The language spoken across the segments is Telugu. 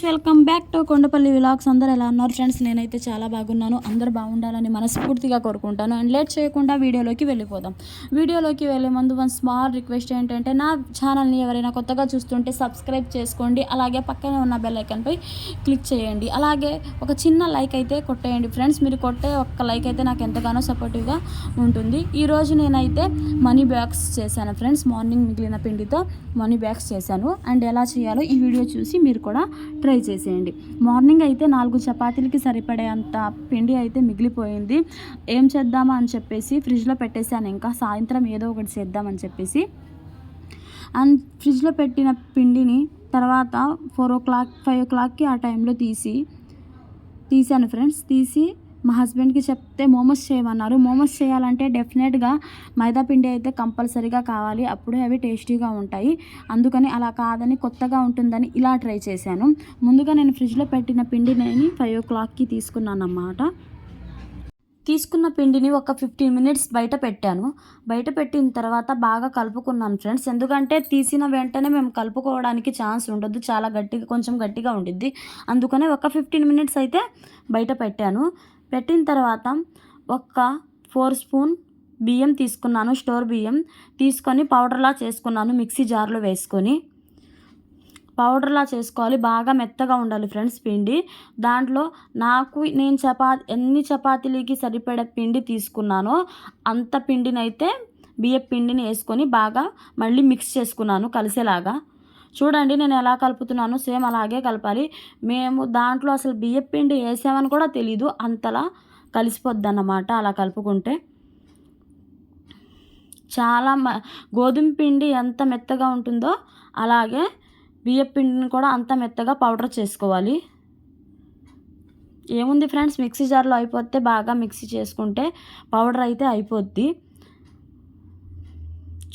Friends welcome back to Kondapalli vlogs. అందరూ ఎలా ఉన్నారు ఫ్రెండ్స్? నేనైతే చాలా బాగున్నాను. అందరూ బాగుండాలని మనస్ఫూర్తిగా కోరుకుంటాను. అండ్ లేట్ చేయకుండా వీడియోలోకి వెళ్ళిపోదాం. వీడియోలోకి వెళ్ళే ముందు వన్ స్మాల్ రిక్వెస్ట్ ఏంటంటే నా ఛానల్ని ఎవరైనా కొత్తగా చూస్తుంటే సబ్స్క్రైబ్ చేసుకోండి. అలాగే పక్కనే ఉన్న బెల్ ఐకన్పై క్లిక్ చేయండి. అలాగే ఒక చిన్న లైక్ అయితే కొట్టేయండి ఫ్రెండ్స్. మీరు కొట్టే ఒక్క లైక్ అయితే నాకు ఎంతగానో సపోర్టివ్గా ఉంటుంది. ఈరోజు నేనైతే మనీ బ్యాగ్స్ చేశాను ఫ్రెండ్స్. మార్నింగ్ మిగిలిన పిండితో మనీ బ్యాగ్స్ చేశాను. అండ్ ఎలా చేయాలో ఈ వీడియో చూసి మీరు కూడా ట్రై చేసేయండి. మార్నింగ్ అయితే నాలుగు చపాతీలకి సరిపడే అంత పిండి అయితే మిగిలిపోయింది. ఏం చేద్దామా అని చెప్పేసి ఫ్రిడ్జ్లో పెట్టేశాను. ఇంకా సాయంత్రం ఏదో ఒకటి చేద్దామని చెప్పేసి. అండ్ ఫ్రిడ్జ్లో పెట్టిన పిండిని తర్వాత ఫోర్ ఓ క్లాక్ ఫైవ్ ఓ క్లాక్కి ఆ టైంలో తీసి తీసాను ఫ్రెండ్స్. తీసి మా హస్బెండ్కి చెప్తే మోమోస్ చేయమన్నారు. మోమోస్ చేయాలంటే డెఫినెట్గా మైదా పిండి అయితే కంపల్సరీగా కావాలి. అప్పుడే అవి టేస్టీగా ఉంటాయి. అందుకని అలా కాదని కొత్తగా ఉంటుందని ఇలా ట్రై చేశాను. ముందుగా నేను ఫ్రిడ్జ్లో పెట్టిన పిండిని ఫైవ్ ఓ క్లాక్కి తీసుకున్నాను అన్నమాట తీసుకున్న పిండిని ఒక ఫిఫ్టీన్ మినిట్స్ బయట పెట్టాను. బయట పెట్టిన తర్వాత బాగా కలుపుకున్నాను ఫ్రెండ్స్. ఎందుకంటే తీసిన వెంటనే మేము కలుపుకోవడానికి ఛాన్స్ ఉండదు. చాలా గట్టిగా కొంచెం గట్టిగా ఉండిద్ది. అందుకనే ఒక ఫిఫ్టీన్ మినిట్స్ అయితే బయట పెట్టాను. పెట్టిన తర్వాత ఒక్క ఫోర్ స్పూన్ బియ్యం తీసుకున్నాను స్టోర్ బియ్యం తీసుకొని పౌడర్లా చేసుకున్నాను మిక్సీ జార్లో వేసుకొని. పౌడర్లా చేసుకోవాలి బాగా మెత్తగా ఉండాలి ఫ్రెండ్స్ పిండి. దాంట్లో నాకు నేను చపా ఎన్ని చపాతీలకి సరిపడే పిండి తీసుకున్నానో అంత పిండినైతే బియ్య పిండిని వేసుకొని బాగా మళ్ళీ మిక్స్ చేసుకున్నాను కలిసేలాగా. చూడండి నేను ఎలా కలుపుతున్నాను సేమ్ అలాగే కలపాలి. మేము దాంట్లో అసలు బియ్యం పిండి వేసామని కూడా తెలీదు. అంతలా కలిసిపోద్దన్నమాట అలా కలుపుకుంటే. చాలా మ గోధుమ పిండి ఎంత మెత్తగా ఉంటుందో అలాగే బియ్యం పిండిని కూడా అంత మెత్తగా పౌడర్ చేసుకోవాలి. ఏముంది ఫ్రెండ్స్ మిక్సీ జార్లో అయిపోతే బాగా మిక్సీ చేసుకుంటే పౌడర్ అయితే అయిపోద్ది.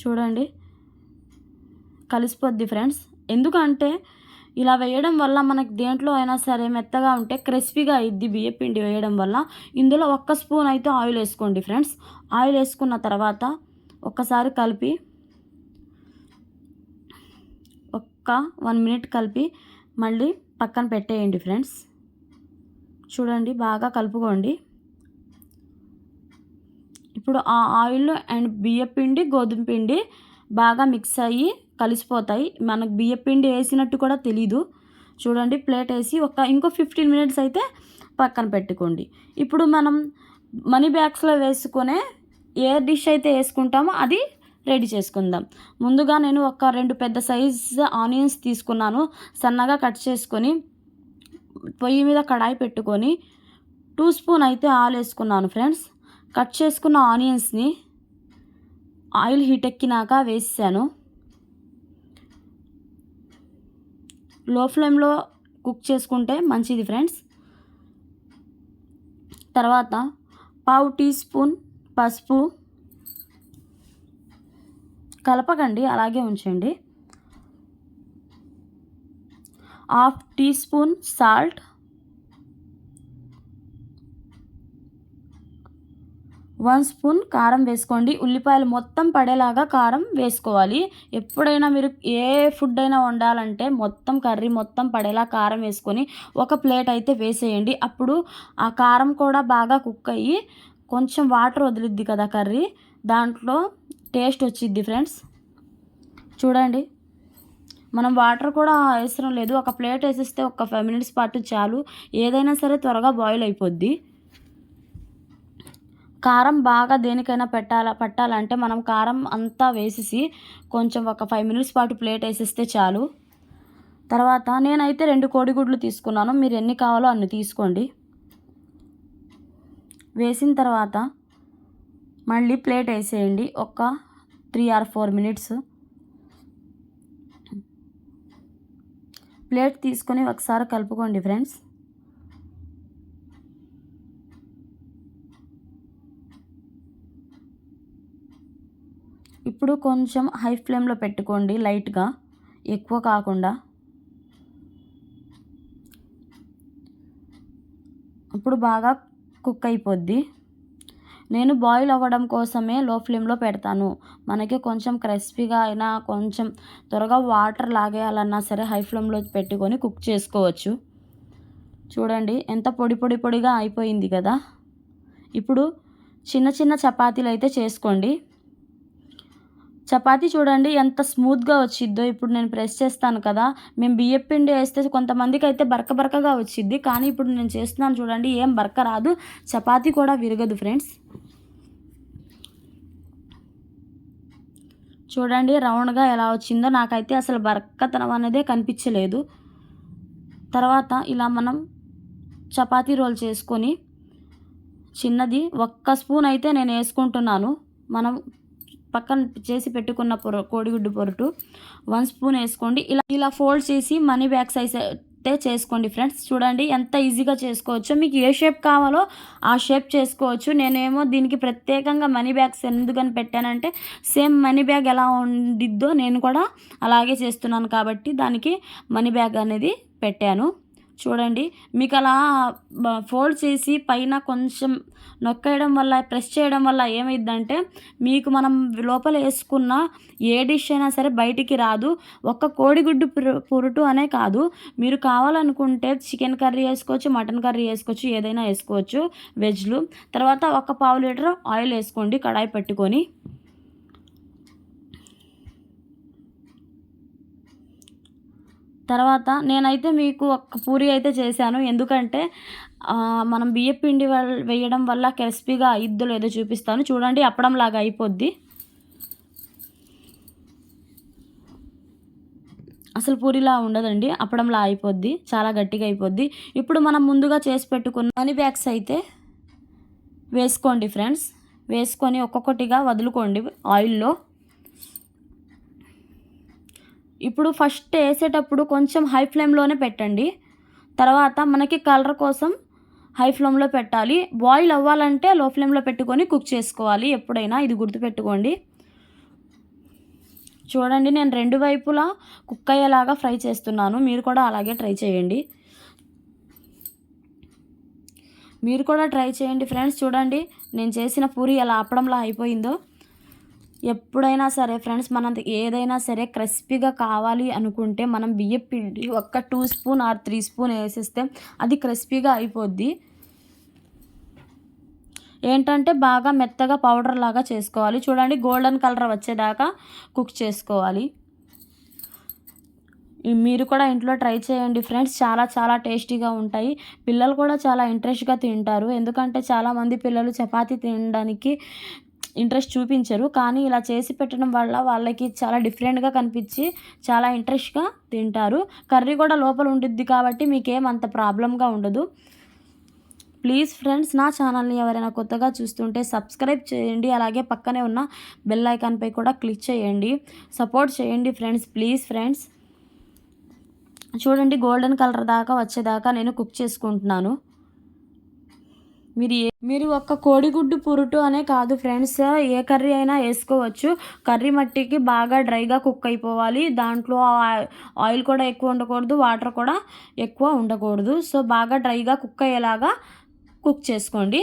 చూడండి. కలిసిపోద్ది ఫ్రెండ్స్. ఎందుకంటే ఇలా వేయడం వల్ల మనకి దేంట్లో అయినా సరే మెత్తగా ఉంటే క్రిస్పీగా అయ్యిద్ది బియ్య పిండి వేయడం వల్ల. ఇందులో ఒక్క స్పూన్ అయితే ఆయిల్ వేసుకోండి ఫ్రెండ్స్. ఆయిల్ వేసుకున్న తర్వాత ఒక్కసారి కలిపి ఒక్క వన్ మినిట్ కలిపి మళ్ళీ పక్కన పెట్టేయండి ఫ్రెండ్స్. చూడండి బాగా కలుపుకోండి. ఇప్పుడు ఆ ఆయిల్ అండ్ బియ్య పిండి గోధుమ పిండి బాగా మిక్స్ అయ్యి కలిసిపోతాయి. మనకు బియ్య పిండి వేసినట్టు కూడా తెలీదు. చూడండి ప్లేట్ వేసి ఒక ఇంకో ఫిఫ్టీన్ మినిట్స్ అయితే పక్కన పెట్టుకోండి. ఇప్పుడు మనం మనీ బ్యాగ్స్లో వేసుకునే ఏ డిష్ అయితే వేసుకుంటామో అది రెడీ చేసుకుందాం. ముందుగా నేను ఒక రెండు పెద్ద సైజ్ ఆనియన్స్ తీసుకున్నాను. సన్నగా కట్ చేసుకొని పొయ్యి మీద కడాయి పెట్టుకొని టూ స్పూన్ అయితే ఆయిల్ వేసుకున్నాను ఫ్రెండ్స్. కట్ చేసుకున్న ఆనియన్స్ని ఆయిల్ హీట్ ఎక్కినాక వేసాను. లో ఫ్లేమ్లో కుక్ చేసుకుంటే మంచిది ఫ్రెండ్స్. తర్వాత పావు టీ స్పూన్ పసుపు కలపకండి అలాగే ఉంచండి. Half teaspoon salt one spoon కారం వేసుకోండి. ఉల్లిపాయలు మొత్తం పడేలాగా కారం వేసుకోవాలి. ఎప్పుడైనా మీరు ఏ ఫుడ్ అయినా వండాలంటే మొత్తం కర్రీ మొత్తం పడేలా కారం వేసుకొని ఒక ప్లేట్ అయితే వేసేయండి. అప్పుడు ఆ కారం కూడా బాగా కుక్ అయ్యి కొంచెం వాటర్ వదిలిద్ది కదా కర్రీ. దాంట్లో టేస్ట్ వచ్చిద్ది ఫ్రెండ్స్. చూడండి. మనం వాటర్ కూడా అవసరం లేదు. ఒక ప్లేట్ వేసేస్తే ఒక ఫైవ్ మినిట్స్ పాటు చాలు. ఏదైనా సరే త్వరగా బాయిల్ అయిపోద్ది. కారం బాగా దేనికైనా పెట్టాల పట్టాలంటే మనం కారం అంతా వేసేసి కొంచెం ఒక ఫైవ్ మినిట్స్ పాటు ప్లేట్ వేసేస్తే చాలు. తర్వాత నేనైతే రెండు కోడిగుడ్లు తీసుకున్నాను. మీరు ఎన్ని కావాలో అన్ని తీసుకోండి. వేసిన తర్వాత మళ్ళీ ప్లేట్ వేసేయండి. ఒక three or four minutes plate తీసుకొని ఒకసారి కలుపుకోండి ఫ్రెండ్స్ ఇప్పుడు కొంచెం హై ఫ్లేమ్లో పెట్టుకోండి లైట్గా. ఎక్కువ కాకుండా. ఇప్పుడు బాగా కుక్ అయిపోద్ది. నేను బాయిల్ అవ్వడం కోసమే లో ఫ్లేమ్లో పెడతాను. మనకి కొంచెం క్రిస్పీగా అయినా కొంచెం త్వరగా వాటర్ లాగేయాలన్నా సరే హై ఫ్లేమ్లో పెట్టుకొని కుక్ చేసుకోవచ్చు. చూడండి ఎంత పొడి పొడి పొడిగా అయిపోయింది కదా. ఇప్పుడు చిన్న చిన్న చపాతీలు అయితే చేసుకోండి. చపాతీ చూడండి ఎంత స్మూత్గా వచ్చిద్దో. ఇప్పుడు నేను ప్రెస్ చేస్తాను కదా మేము బియ్యం పిండి వేస్తే కొంతమందికి అయితే బరక బరకగా వచ్చిద్ది. కానీ ఇప్పుడు నేను చేస్తున్నాను చూడండి ఏం బరక రాదు. చపాతీ కూడా విరగదు ఫ్రెండ్స్. చూడండి రౌండ్గా ఎలా వచ్చిందో. నాకైతే అసలు బరకతనం అనేదే కనిపించలేదు. తర్వాత ఇలా మనం చపాతీ రోల్ చేసుకొని చిన్నది ఒక్క స్పూన్ అయితే నేను వేసుకుంటున్నాను. మనం పక్కన చేసి పెట్టుకున్న పొర కోడిగుడ్డు పొరటు వన్ స్పూన్ వేసుకోండి. ఇలా ఇలా ఫోల్డ్ చేసి మనీ బ్యాగ్ సైజ్ అయితే చేసుకోండి ఫ్రెండ్స్. చూడండి ఎంత ఈజీగా చేసుకోవచ్చో. మీకు ఏ షేప్ కావాలో ఆ షేప్ చేసుకోవచ్చు. నేనేమో దీనికి ప్రత్యేకంగా మనీ బ్యాగ్స్ ఎందుకని పెట్టానంటే సేమ్ మనీ బ్యాగ్ ఎలా ఉండిద్దో నేను కూడా అలాగే చేస్తున్నాను కాబట్టి దానికి మనీ బ్యాగ్ అనేది పెట్టాను. చూడండి. మీకు అలా ఫోల్డ్ చేసి పైన కొంచెం నొక్కేయడం వల్ల ప్రెస్ చేయడం వల్ల ఏమైందంటే మీకు మనం లోపల వేసుకున్న ఏ డిష్ అయినా సరే బయటికి రాదు. ఒక్క కోడిగుడ్డు పురుటు అనే కాదు. మీరు కావాలనుకుంటే చికెన్ కర్రీ వేసుకోవచ్చు మటన్ కర్రీ వేసుకోవచ్చు ఏదైనా వేసుకోవచ్చు వెజ్లు. తర్వాత ఒక పావు లీటర్ ఆయిల్ వేసుకోండి కడాయి పెట్టుకొని. తర్వాత నేనైతే మీకు ఒక పూరి అయితే చేశాను. ఎందుకంటే మనం బియ్యం పిండి వేయడం వల్ల క్రిస్పీగా అయిద్దో లేదో చూపిస్తాను. చూడండి అప్పడం లాగా అయిపోద్ది. అసలు పూరిలా ఉండదండి. అప్పడంలా అయిపోద్ది. చాలా గట్టిగా అయిపోద్ది. ఇప్పుడు మనం ముందుగా చేసి పెట్టుకున్న మనీ బ్యాగ్స్ అయితే వేసుకోండి ఫ్రెండ్స్. వేసుకొని ఒక్కొక్కటిగా వదులుకోండి ఆయిల్లో. ఇప్పుడు ఫస్ట్ వేసేటప్పుడు కొంచెం హై ఫ్లేమ్లోనే పెట్టండి. తర్వాత మనకి కలర్ కోసం హై ఫ్లేమ్లో పెట్టాలి. బాయిల్ అవ్వాలంటే లో ఫ్లేమ్లో పెట్టుకొని కుక్ చేసుకోవాలి. ఎప్పుడైనా ఇది గుర్తుపెట్టుకోండి. చూడండి నేను రెండు వైపులా కుక్ అయ్యేలాగా ఫ్రై చేస్తున్నాను. మీరు కూడా అలాగే ట్రై చేయండి. మీరు కూడా ట్రై చేయండి ఫ్రెండ్స్ చూడండి నేను చేసిన పూరి ఎలా అప్పడంలా అయిపోయిందో. ఎప్పుడైనా సరే ఫ్రెండ్స్ మనం ఏదైనా సరే క్రిస్పీగా కావాలి అనుకుంటే మనం బియ్యం పిండి ఒక్క two spoon or three spoon వేసేస్తే అది క్రిస్పీగా అయిపోద్ది. ఏంటంటే బాగా మెత్తగా పౌడర్ లాగా చేసుకోవాలి. చూడండి గోల్డెన్ కలర్ వచ్చేదాకా కుక్ చేసుకోవాలి. మీరు కూడా ఇంట్లో ట్రై చేయండి ఫ్రెండ్స్. చాలా చాలా టేస్టీగా ఉంటాయి. పిల్లలు కూడా చాలా ఇంట్రెస్ట్గా తింటారు. ఎందుకంటే చాలామంది పిల్లలు చపాతీ తినడానికి ఇంట్రెస్ట్ చూపించరు. కానీ ఇలా చేసి పెట్టడం వల్ల వాళ్ళకి చాలా డిఫరెంట్గా కనిపించి చాలా ఇంట్రెస్ట్గా తింటారు. కర్రీ కూడా లోపల ఉండిద్ది కాబట్టి మీకేం అంత ప్రాబ్లంగా ఉండదు. ప్లీజ్ ఫ్రెండ్స్ నా ఛానల్ని ఎవరైనా కొత్తగా చూస్తుంటే సబ్స్క్రైబ్ చేయండి. అలాగే పక్కనే ఉన్న బెల్ ఐకాన్పై కూడా క్లిక్ చేయండి. సపోర్ట్ చేయండి ఫ్రెండ్స్ ప్లీజ్ ఫ్రెండ్స్ చూడండి గోల్డెన్ కలర్ దాకా వచ్చేదాకా నేను కుక్ చేసుకుంటున్నాను. మీరు మీరు ఒక్క కోడిగుడ్డు పురుటు అనే కాదు ఫ్రెండ్స్ ఏ కర్రీ అయినా వేసుకోవచ్చు. కర్రీ మట్టికి బాగా డ్రైగా కుక్ అయిపోవాలి. దాంట్లో ఆయిల్ కూడా ఎక్కువ ఉండకూడదు. వాటర్ కూడా ఎక్కువ ఉండకూడదు. సో బాగా డ్రైగా కుక్ అయ్యేలాగా కుక్ చేసుకోండి.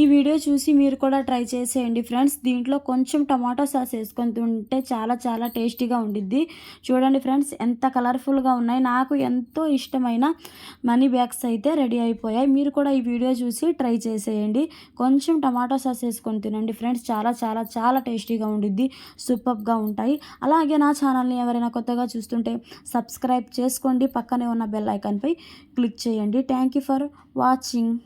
ఈ వీడియో చూసి మీరు కూడా ట్రై చేసేయండి ఫ్రెండ్స్. దీంట్లో కొంచెం టమాటో సాస్ వేసుకొని తింటే చాలా చాలా టేస్టీగా ఉండిద్ది. చూడండి ఫ్రెండ్స్ ఎంత కలర్ఫుల్గా ఉన్నాయి. నాకు ఎంతో ఇష్టమైన మనీ బ్యాగ్స్ అయితే రెడీ అయిపోయాయి. మీరు కూడా ఈ వీడియో చూసి ట్రై చేసేయండి. కొంచెం టమాటో సాస్ వేసుకొని తినండి ఫ్రెండ్స్. చాలా చాలా చాలా టేస్టీగా ఉండిద్ది. సూపర్గా ఉంటాయి. అలాగే నా ఛానల్ని ఎవరైనా కొత్తగా చూస్తుంటే సబ్స్క్రైబ్ చేసుకోండి. పక్కనే ఉన్న బెల్ ఐకాన్పై క్లిక్ చేయండి. Thank you for watching.